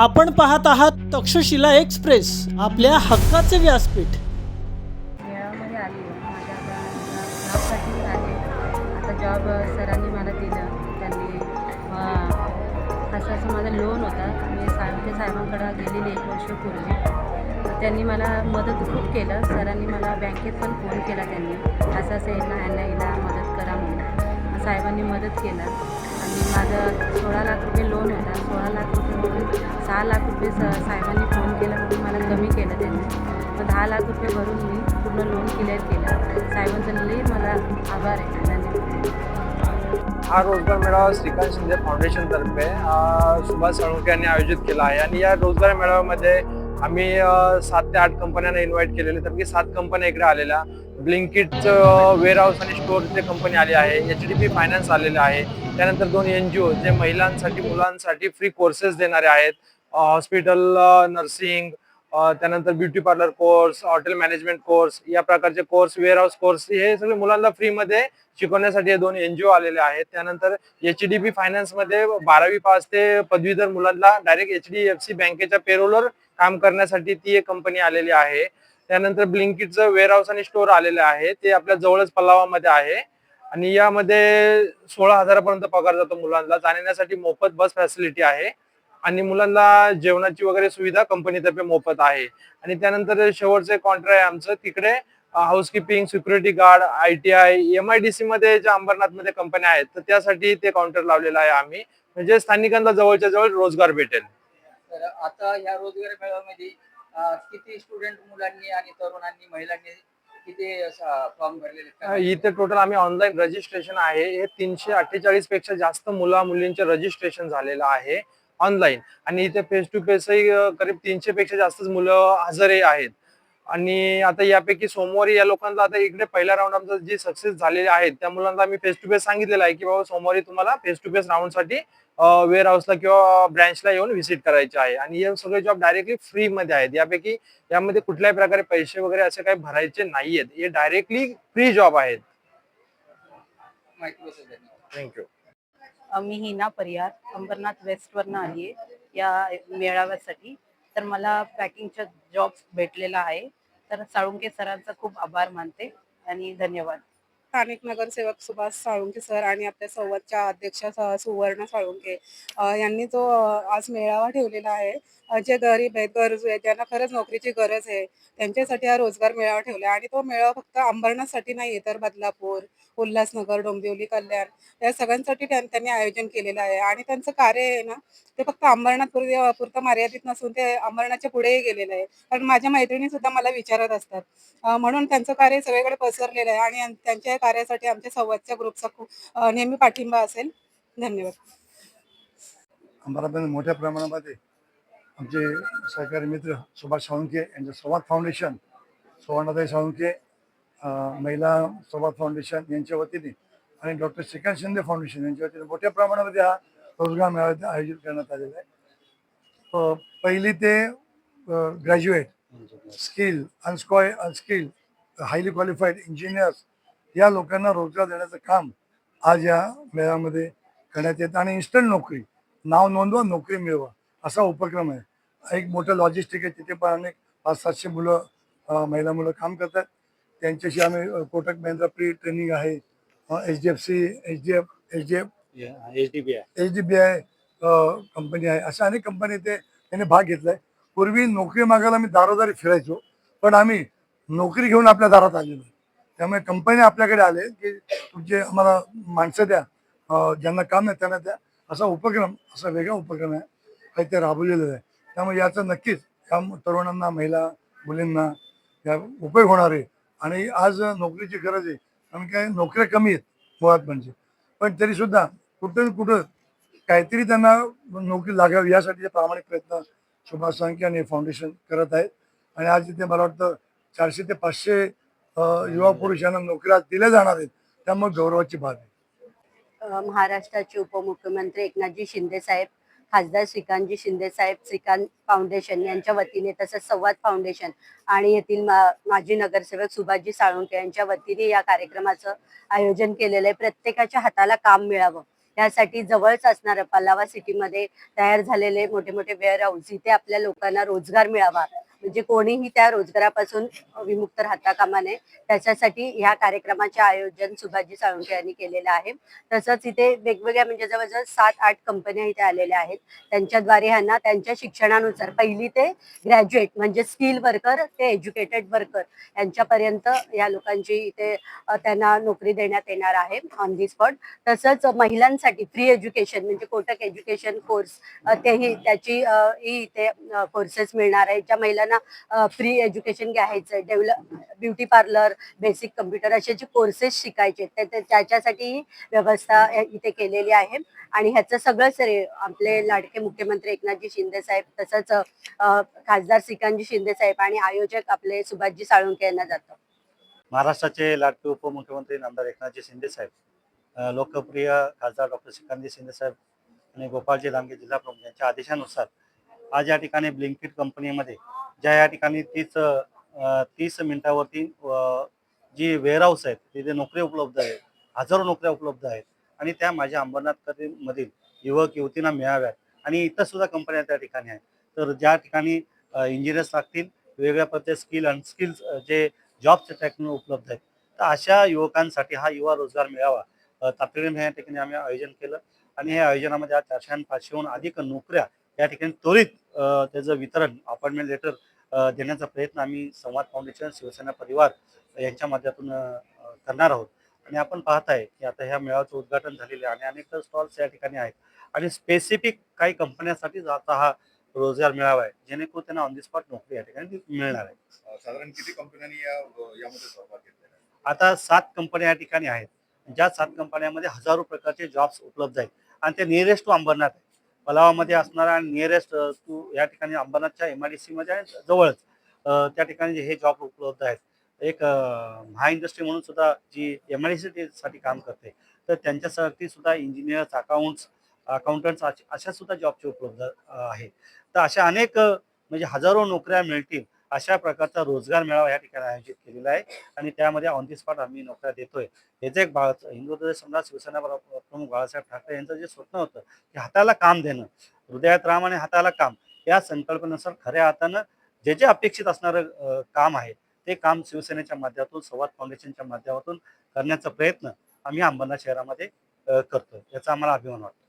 आपण पाहत आहात तक्षशिला एक्सप्रेस आपल्या हक्काचे व्यासपीठ. मेळाव्यामध्ये आली माझ्या जॉबसाठी आले आता जॉब सरांनी मला दिलं. त्यांनी असं असं माझं लोन होता. मी साळुंके साहेबांकडं गेलेली एक वर्षपूर्वी. तर त्यांनी मला मदत खूप केलं. सरांनी मला बँकेत पण फोन केला त्यांनी. असं असं यांना यांना हिला मदत करा म्हणून. साहेबांनी मदत केला. माझं सोळा लाख रुपये लोन होता सोळा लाख रुपये सहा लाख रुपये स साहेबांनी फोन केला म्हणून मला कमी केलं त्यांनी. मग दहा लाख रुपये भरून मी पूर्ण लोन क्लिअर केलं. साहेबांचं लई मला आभार आहे. हा रोजगार मेळावा श्रीकांत शिंदे फाउंडेशनतर्फे सुभाष साळुंके यांनी आयोजित केला आहे. आणि या रोजगार मेळाव्यामध्ये आम्ही सात ते आठ कंपन्यांना इन्व्हाइट केलेले. तर की सात कंपन्या इकडे आलेल्या. ब्लिंकिटचं वेअरहाऊस आणि स्टोअरचे कंपनी आली आहे. एच डी पी फायनान्स आलेलं आहे. त्यानंतर दोन एन जी ओ जे महिलांसाठी मुलांसाठी फ्री कोर्सेस देणारे आहेत. हॉस्पिटल नर्सिंग त्यानंतर beauty parlour course hotel management course या प्रकारचे कोर्स वेअर हाऊस कोर्स हे सगळे मुलांना फ्रीमध्ये शिकवण्यासाठी हे दोन एनजीओ आलेले आहेत. त्यानंतर एच डी बी फायनान्समध्ये बारावी पास ते पदवीधर मुलांना direct H D F C बँकेच्या पेरोलवर काम करण्यासाठी ती एक कंपनी आलेली आहे. त्यानंतर ब्लिंकिटचं वेअरहाऊस आणि स्टोअर आलेले आहे. ते आपल्या जवळच पल्लावामध्ये आहे. आणि यामध्ये सोळा हजारापर्यंत पगार जातो मुलांना. जाण्यासाठी मोफत बस फॅसिलिटी आहे. आणि मुलांना जेवणाची वगैरे सुविधा कंपनीतर्फे मोफत आहे. आणि त्यानंतर शेवटचं कॉन्ट्रॅक्ट आहे आमचं. तिकडे housekeeping security guard I T I M I D C मध्ये ज्या अंबरनाथमध्ये कंपन्या आहेत तर त्यासाठी ते काउंटर लावलेलं आहे आम्ही. म्हणजे स्थानिकांना जवळच्या जवळ रोजगार भेटेल. तर आता या रोजगार मेळाव्यामध्ये किती स्टुडंट मुलांनी आणि तरुणांनी महिलांनी इथे टोटल आम्ही ऑनलाईन रजिस्ट्रेशन आहे. हे तीनशे अठ्ठेचाळीसपेक्षा जास्त मुला मुलींचे रजिस्ट्रेशन झालेलं आहे. ऑनलाईन आणि इथे फेस टू फेसही करीब तीनशे पेक्षा जास्तच मुलं हजरही आहेत. आणि आता यापैकी सोमवारी या लोकांना आता इकडे पहिल्या राऊंड आमचं जे सक्सेस झालेले आहेत त्या मुलांना आम्ही फेस टू फेस सांगितलेलं आहे की बाबा सोमवारी तुम्हाला फेस टू फेस राऊंडसाठी वेअर हाऊसला किंवा ब्रँचला येऊन व्हिजिट करायचे आहे. आणि हे सगळे जॉब डायरेक्टली फ्री मध्ये आहेत. यापैकी यामध्ये कुठल्याही प्रकारे पैसे वगैरे असे काही भरायचे नाहीयेत. हे डायरेक्टली फ्री जॉब आहेत. थँक्यू मी हिना परिहार अंबरनाथ वेस्टवरनं आली आहे या मेळाव्यासाठी. तर मला पॅकिंगचा जॉब भेटलेला आहे. तर साळुंके सरांचा खूप आभार मानते आणि धन्यवाद. स्थानिक नगरसेवक सुभाष साळुंके सर आणि आपल्या संवादच्या अध्यक्षा स- सुवर्ण साळुंके यांनी जो आज मेळावा ठेवलेला आहे जे गरीब आहेत गरजू आहेत ज्यांना खरंच नोकरीची गरज आहे त्यांच्यासाठी हा रोजगार मेळावा ठेवला आणि तो मेळावा फक्त अंबरनाथसाठी नाही तर बदलापूर उल्हासनगर डोंबिवली कल्याण या सगळ्यांसाठी त्यांनी आयोजन केलेलं आहे. आणि त्यांचं कार्य आहे ना ते फक्त अंबरनाथ पुरतं मर्यादित नसून ते अंबरनाथच्या पुढेही गेलेलं आहे. कारण माझ्या मैत्रिणी सुद्धा मला विचारत असतात. म्हणून त्यांचं कार्य सगळीकडे पसरलेलं आहे. आणि त्यांच्या कार्यासाठी आमच्या संवादच्या ग्रुपचा खूप नेहमी पाठिंबा असेल. धन्यवाद. अंबरनाथ मोठ्या प्रमाणामध्ये आमचे सहकारी मित्र सुभाष साळुंके यांचे संवाद फाउंडेशन सुवर्णाताई साळुंके महिला संवाद फाउंडेशन यांच्या वतीने आणि डॉक्टर श्रीकांत शिंदे फाउंडेशन यांच्या वतीने मोठ्या प्रमाणामध्ये हा रोजगार मेळावा आयोजित करण्यात आलेला आहे. पहिली ते ग्रॅज्युएट स्किल अनस्कॉय अनस्किल हायली क्वालिफाईड इंजिनियर्स या लोकांना रोजगार देण्याचं काम आज या मेळाव्यामध्ये करण्यात येतं आणि इन्स्टंट नोकरी नाव नोंदवा नोकरी मिळवा असा उपक्रम आहे. एक मोठं लॉजिस्टिक आहे तिथे पण अनेक पाच सातशे मुलं महिला मुलं काम करतात. त्यांच्याशी आम्ही कोटक महिंद्रा प्री ट्रेनिंग आहे H D F C H D F H D F H D B I company आहे. अशा अनेक कंपनी ते त्यांनी भाग घेतलाय. पूर्वी नोकरी मागायला आम्ही दारोदारी फिरायचो पण आम्ही नोकरी घेऊन आपल्या दारात आलेलो. त्यामुळे कंपनी आपल्याकडे आले की तुमचे आम्हाला माणसं द्या ज्यांना काम नाही त्यांना द्या. असा उपक्रम असा वेगळा उपक्रम आहे. ते राबवलेलं आहे त्यामुळे याचा नक्कीच या तरुणांना महिला मुलींना या उपयोग होणार आहे. आणि आज नोकरीची गरज आहे. कारण काय नोकऱ्या कमी आहेत मुळात म्हणजे. पण तरीसुद्धा कुठं कुठं काहीतरी त्यांना नोकरी लागावी यासाठी प्रामाणिक प्रयत्न सुभाष साळुंके आणि फाउंडेशन करत आहेत. आणि आज इथे मला वाटतं चारशे ते पाचशे युवा पुरुष यांना नोकऱ्या दिल्या जाणार आहेत. त्यामुळे गौरवाची बाब आहे. महाराष्ट्राचे उपमुख्यमंत्री एकनाथजी शिंदे साहेब खासदार श्रीकांतजी शिंदे साहेब श्रीकांत फाउंडेशन यांच्या वतीने तसंच संवाद फाउंडेशन आणि येथील मा- माजी नगरसेवक सुभाषजी साळुंके यांच्या वतीने या कार्यक्रमाचं आयोजन केलेलं आहे. प्रत्येकाच्या हाताला काम मिळावं. यासाठी जवळच असणारं पलावा सिटीमध्ये तयार झालेले मोठे मोठे वेअर हाऊस इथे आपल्या लोकांना रोजगार मिळावा. म्हणजे कोणीही त्या रोजगारापासून विमुक्त राहता कामा नये. त्याच्यासाठी ह्या कार्यक्रमाचे आयोजन सुभाजी साळुंखे यांनी केलेलं आहे. तसंच इथे वेगवेगळ्या म्हणजे जवळजवळ सात आठ कंपन्या इथे आलेल्या आहेत. त्यांच्याद्वारे ह्यांना त्यांच्या शिक्षणानुसार पहिली ते ग्रॅज्युएट म्हणजे स्किल वर्कर ते एज्युकेटेड वर्कर यांच्यापर्यंत या लोकांची इथे त्यांना नोकरी देण्यात येणार आहे ऑन दी स्पॉट तसंच महिलांसाठी फ्री एज्युकेशन म्हणजे कोटक एज्युकेशन कोर्स तेही त्याची इथे कोर्सेस मिळणार आहेत ज्या महिलांना फ्री एज्युकेशन घ्यायचं develop beauty parlour basic computer असे जे कोर्सेस शिकायचे त्या- त्याच्यासाठी व्यवस्था इथे केलेली आहे. आणि ह्याचं सगळं श्रेय आपले लाडके मुख्यमंत्री एकनाथजी शिंदे साहेब तसंच खासदार श्रीकांतजी शिंदे साहेब आणि आयोजक आपले सुभाषजी साळुंके यांना जातं. महाराष्ट्राचे लाडके उपमुख्यमंत्री नामदार एकनाथजी शिंदे साहेब लोकप्रिय खासदार डॉक्टर श्रीकांतजी शिंदे साहेब आणि गोपाळजी लांगे जिल्हा प्रमुख यांच्या आदेशानुसार आज या ठिकाणी ब्लिंकिट कंपनीमध्ये ज्या या ठिकाणी तीस तीस मिनिटावरती जी वेअरहाऊस आहेत तिथे नोकऱ्या उपलब्ध आहेत हजारो नोकऱ्या उपलब्ध आहेत. आणि त्या माझ्या अंबरनाथ मधील युवक युवतींना मिळाव्यात. आणि इतर सुद्धा कंपन्या त्या ठिकाणी आहेत तर ज्या ठिकाणी इंजिनियर्स लागतील वेगवेगळ्या प्रकारचे स्किल अनस्किल्स जे जॉबच्या ठिकाणी उपलब्ध आहेत. तर अशा युवकांसाठी हा युवा रोजगार मिळावा. तातडीने या ठिकाणी आम्ही आयोजन केलं. आणि या आयोजनामध्ये आज चारशे आणि पाचशेहून अधिक नोकऱ्या या ठिकाणी त्वरित त्याचं वितरण अपॉइंटमेंट लेटर देण्याचा प्रयत्न आम्ही संवाद फाउंडेशन शिवसेना परिवार यांच्या माध्यमातून करणार आहोत. आणि आपण पाहत आहे की आता ह्या मेळाव्याचं उद्घाटन झालेले आहे आणि अनेक स्टॉल्स या ठिकाणी आहेत. आणि स्पेसिफिक काही कंपन्यांसाठी आता हा रोजगार मिळावा आहे. जेणेकरून त्यांना ऑन दी स्पॉट नोकरी या ठिकाणी मिळणार आहे. साधारण किती कंपन्यांनी या यामध्ये सहभाग घेतलेला आता सात कंपन्या या ठिकाणी आहेत. ज्या सात कंपन्यांमध्ये हजारो प्रकारचे जॉब्स उपलब्ध आहेत. आणि ते नियरेस्ट टू अंबरनाथ आहे पलावामध्ये असणारा आणि नियरेस्ट तू या ठिकाणी अंबरनाथच्या एम आय डी सीमध्ये आहे जवळच. त्या ठिकाणी हे जॉब उपलब्ध आहेत. एक महा इंडस्ट्री म्हणून सुद्धा जी एम आय डी साठी काम करते तर त्यांच्यासाठी सुद्धा इंजिनियर्स अकाउंट्स अकाउंटंट्स अशा सुद्धा जॉबची उपलब्ध आहे. तर अशा अनेक म्हणजे हजारो नोकऱ्या मिळतील अशा प्रकारचा रोजगार मेळावा या ठिकाणी आयोजित केलेला आहे. आणि त्यामध्ये ऑन दी स्पॉट आम्ही नोकऱ्या देतोय. हेच एक बाळ हिंदू समजा सम्राट शिवसेना प्रमुख बाळासाहेब ठाकरे यांचं जे स्वप्न होतं की हाताला काम देणं हृदयात राम आणि हाताला काम या संकल्पनेनुसार खऱ्या हातानं जे जे अपेक्षित असणारं काम आहे ते काम शिवसेनेच्या माध्यमातून संवाद फाउंडेशनच्या माध्यमातून करण्याचा प्रयत्न आम्ही अंबरनाथ शहरामध्ये करतो करतोय. याचा आम्हाला अभिमान वाटतो.